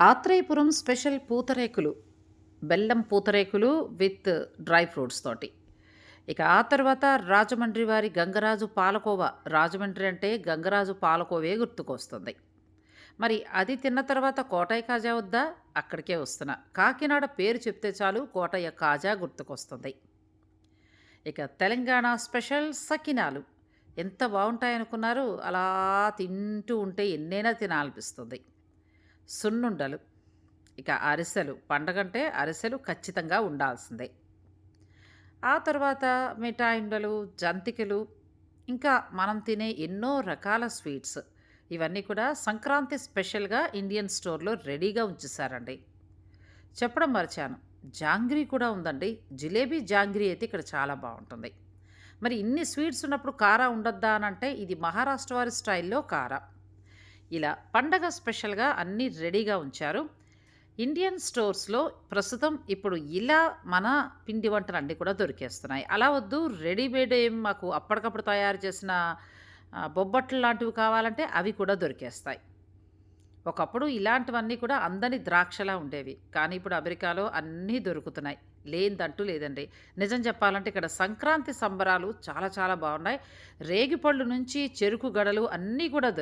Atreyapuram special పూతరేకులు బెల్లం పూతరేకులు with dry fruits తోటి. ఇక ఆ తర్వాత రాజమండ్రి వారి గంగరాజు పాలకోవ. రాజమండ్రి అంటే గంగరాజు పాలకోవే గుర్తుకొస్తుంది. మరి అది తిన్న తర్వాత కోటయ్య కాజా వద్దా? అక్కడికే వస్తున్నా. కాకినాడ పేరు చెప్తే చాలు కోటయ్య కాజా గుర్తుకొస్తుంది. ఇక తెలంగాణ స్పెషల్ సకినాలు. ఎంత బాగుంటాయనుకున్నారు. అలా తింటూ ఉంటే ఎన్నైనా తినాలనిపిస్తుంది. సున్నుండలు. ఇక అరిసెలు పండగంటే అరిసెలు ఖచ్చితంగా ఉండాల్సిందే. ఆ తర్వాత మిఠాయిండలు జంతికలు ఇంకా మనం తినే ఎన్నో రకాల స్వీట్స్. ఇవన్నీ కూడా సంక్రాంతి స్పెషల్గా ఇండియన్ స్టోర్లో రెడీగా ఉంచేశారండి. చెప్పడం మర్చాను జాంగ్రీ కూడా ఉందండి. జిలేబీ జాంగ్రీ అయితే ఇక్కడ చాలా బాగుంటుంది. మరి ఇన్ని స్వీట్స్ ఉన్నప్పుడు కారా ఉండొద్దా అని అంటే ఇది మహారాష్ట్ర వారి స్టైల్లో కారా. ఇలా పండగ స్పెషల్గా అన్నీ రెడీగా ఉంచారు. ఇండియన్ స్టోర్స్లో ప్రస్తుతం ఇప్పుడు ఇలా మన పిండి వంటలు అన్నీ కూడా దొరికేస్తున్నాయి. అలా వద్దు రెడీమేడ్ ఏం మాకు అప్పటికప్పుడు తయారు చేసిన బొబ్బట్లు లాంటివి కావాలంటే అవి కూడా దొరికేస్తాయి. ఒకప్పుడు ఇలాంటివన్నీ కూడా అందని ద్రాక్షలా ఉండేవి. కానీ ఇప్పుడు అమెరికాలో అన్నీ దొరుకుతున్నాయి. లేనిదంటూ లేదండి. నిజం చెప్పాలంటే ఇక్కడ సంక్రాంతి సంబరాలు చాలా చాలా బాగున్నాయి. రేగిపళ్ళు నుంచి చెరుకు గడలు అన్నీ కూడా దొ-